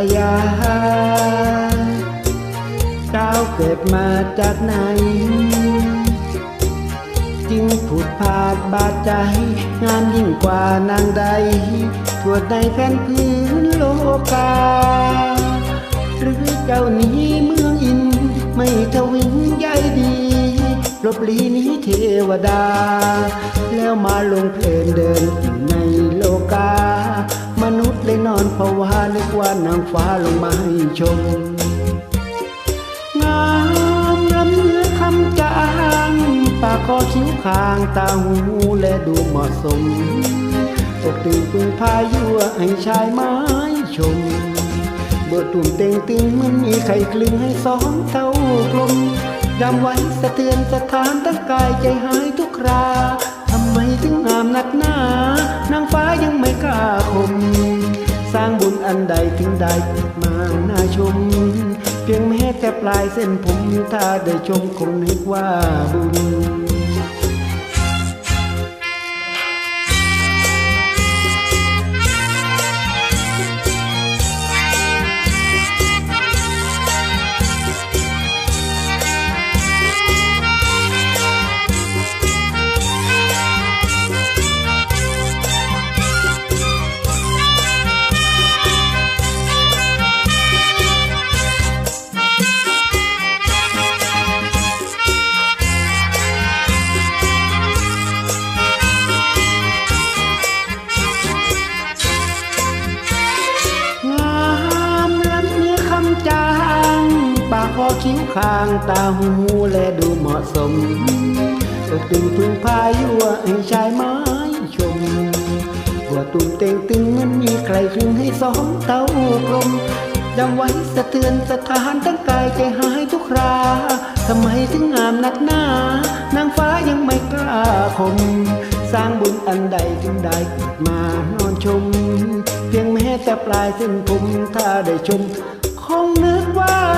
รยาก้าเกิดมาจากไหน จึงผุดผาดบาดใจ งามยิ่งกว่านางใด ทั่วในแผ่นพื้นโลกา หรือเจ้านี้เมืองอิน ไม่ทวิงใยดีลบลีนี้เทวดา แล้วมาลงเพลนเดินในโลกา อนภาวานึกว่านางฟ้าลงมาให้ชม งามรำเนื้อคำจางปากคอคิ้วคางตาหูและดูเหมาะสมตกตื่นพึงพายั่วให้ชายไม้ชม เบื่อตุ่มเต็งตึงมันมีไข่คลึงให้สองเท่ากลมจำไว้สะเทือนสถานตั้งกายใจหายทุกคราทำไมถึงงามนักหนา นางฟ้ายังไม่กล้าคมางบุญอันใดถึงได้มาน่าชม เพียงแม้แต่ปลายเส้นผมถ้าได้ชมคงนึกว่าบุญ คิ้วคางตาหูและดูเหมาะสมตกตึงพึงพายัวให้ชายไม้ชมหัวตุ่มเต่งตึงมันมีใครคึงให้สองเต้ากลมจำไว้สะเทือนสถานทั้งกายใจหายทุกคราทำไมถึงงามนักหน้า นางฟ้ายังไม่กล้าคม สร้างบุญอันใดจึงได้มานอนชม เพียงแม้แต่ปลายเส้นผมถ้าได้ชม คงนึกว่า